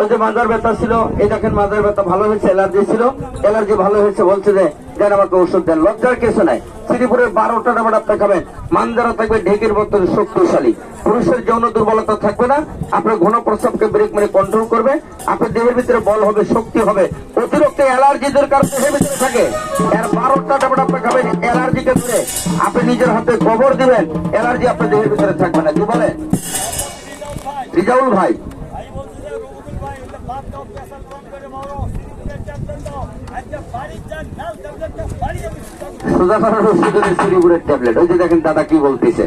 ওই যে মাজার ব্যথা ছিল, এই দেখেন মাজার ব্যথা ভালো হয়েছে, অ্যালার্জি ছিল। অ্যালার্জি ভালো হয়েছে, বলছে যে দেন আমাকে ওষুধ দেন। লজ্জার কিছু নাই। শ্রীপুরের বারোটা আপনি খাবেন। মানজারা থাকবে, ঢেকের মতন শক্তিশালী। পুরুষের যৌন দুর্বলতা থাকবে না। আপনার ঘন প্রস্রাবকে ব্রেক মেরে কন্ট্রোল করবে। আপনার দেহের ভিতরে বল হবে, শক্তি হবে। অতিরিক্ত অ্যালার্জি দরকার দেহের ভিতরে থাকে। এর বারোটা আপনি খাবেন অ্যালার্জিকে ধরে আপনি নিজের হাতে গোবর দিবেন, অ্যালার্জি আপনার দেহের ভিতরে থাকবে না। কি বলেন? রিজাউল ভাই করে মারো সিগারেট ট্যাবলেট। ওই যে দেখেন দাদা কি বলতেছে।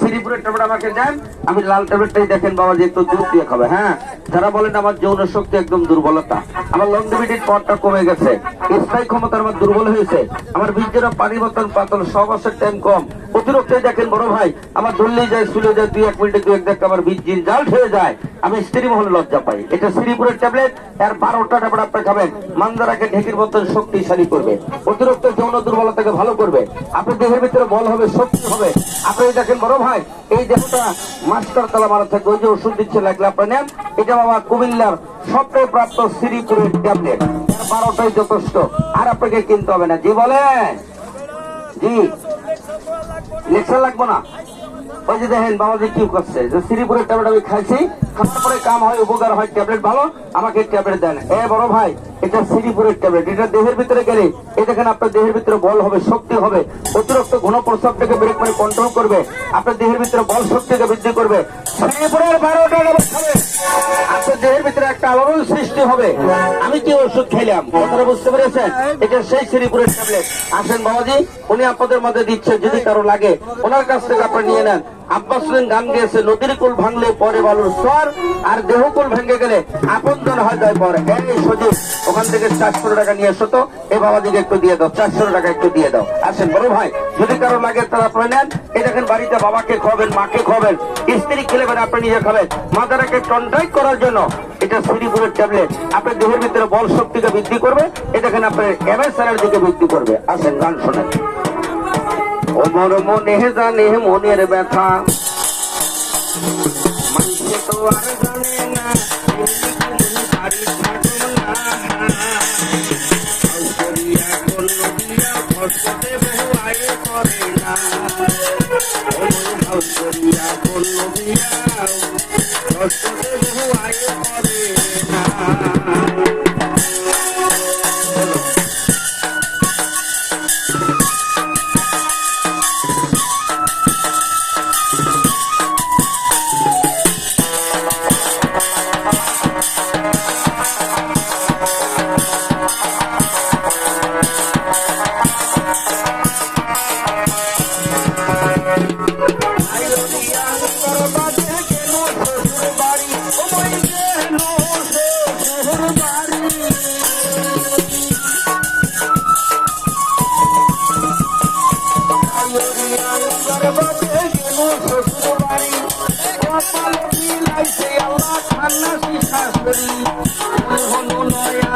শ্রীপুরের ট্যাবলেট আমাকে দেন, আমি লাল দেখেন বাবা দুধ দিয়ে খাবে হ্যাঁ? যারা বলেন আমার যৌন শক্তি একদম দুর্বলতা, আমার কমে গেছে, স্থায়ী ক্ষমতা আমার দুর্বল হয়েছে, আমার পানি পাতল টাইম কম। দেখেন বড় ভাই, আমার যায় শুলে যায়, দুই এক মিনিটে এক দেখ আমার বীজ হয়ে যায়। আমি স্ত্রী মহলে লজ্জা পাই। এটা শ্রীপুরের ট্যাবলেট, এর বারোটা ট্যাবলেট আপনি খাবেন, মান্দারাকে ঢেকির মতন শক্তিশালী করবে, অতিরিক্ত যৌন দুর্বলতাকে ভালো করবে। আপনার দেহের ভিতরে বল হবে, শক্তি হবে। আপনি দেখেন বড় ভাই, এই দেহটা মাস্টার তালা মারা থাকে ওই যে ওষুধ দিচ্ছে লাগলে আপনি নেন। এটা বাবা কুমিল্লার সবটাই প্রাপ্ত শ্রীপুরের ট্যাবলেট বারোটাই যথেষ্ট। আর আপনাকে কিনতে হবে না। জি, বলেন। জি। লেকচার লাগবো না? ওই যে দেখেন, বাবাজি কি করছে? যে শ্রীপুরের ট্যাবলেট আমি খাইছি। খাওয়ার পরে কাম হয়, উপকার হয় ট্যাবলেট ভালো, আমাকে ট্যাবলেট দেন। এ বড় ভাই এটা শ্রীপুরের ট্যাবলেট এটা দেহের ভিতরে গেলে দেখেন আপনার দেহের ভিতরে বল হবে, শক্তি হবে। অতিরিক্ত ঘন প্রস্রাবটাকে ব্রেক করে কন্ট্রোল করবে। আপনার দেহের ভিতরে বল শক্তিকে বৃদ্ধি করবে। আপনার দেহের ভিতরে একটা আলোড়ন সৃষ্টি হবে। আমি কি ওষুধ খেলাম? কথাটা বুঝতে পেরেছেন? এটা সেই শ্রীপুরের ট্যাবলেট আসেন বাবাজি, উনি আপনাদের মধ্যে দিচ্ছেন, যদি কারও লাগে। ওনার কাছ থেকে আপনি নিয়ে নেন। আব্বাস গান গেয়েছে, নদীর কুল ভাঙলে পরে বালুর স্বর, আর দেহকুল ভেঙে গেলে আপন জন হয় যায় পরে। সজীব, ওখান থেকে চারশো টাকা নিয়ে এসো তো। এই বাবাজিকে একটু দিয়ে দাও, চারশো টাকা একটু দিয়ে দাও। আসেন, বড় ভাই, যদি কারও লাগে তারা নেন। বাড়িতে বাবাকে খাবেন মাকে খাবেন স্ত্রী খেলেবেন আপনি নিজে খাবেন। মাদারাকে কন্ট্রাক্ট করার জন্য এটা শ্রীপুরের ট্যাবলেট আপনার দেহের ভিতরে বল শক্তিকে বৃদ্ধি করবে। এই দেখেন, আপনার এমএস দিকে বৃদ্ধি করবে। আসেন, গান শোনেন। ওমর মনে জানে মনের ব্যথা। মানুষে তো আর জানে না এমনি কোনো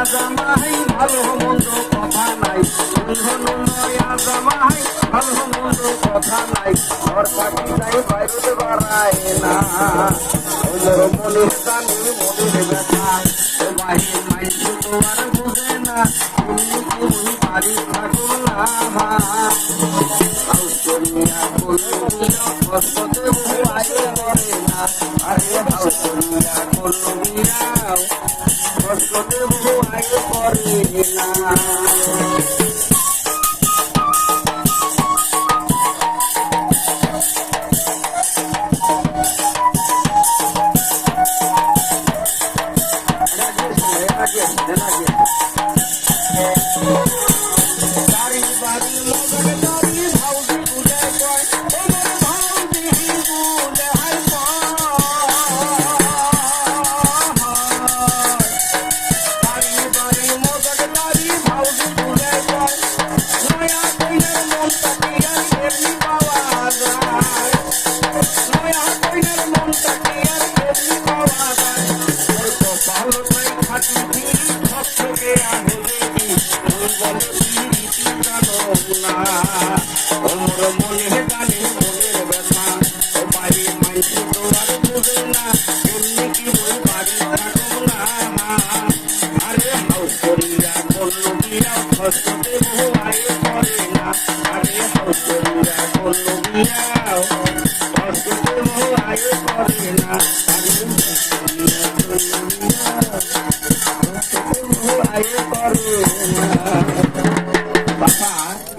জামাই ভালো মন্দ কথা নাই হনু নয়া জামাই ভালো মন্দ কথা নাই ঘর পাখি যাই বাইরে বাড়ায় না ওদের মনে জানি মনের ব্যথা ও মাইসু তো বুঝে না আরে হাউসরিয়া কলমিয়া বসতে বুয়াই করে না বাড়ি বাড়ি মগর দাড়ি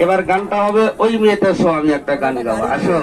এবার গানটা হবে ওই মেয়েটার সহ আমি একটা গান গাবো। আসো।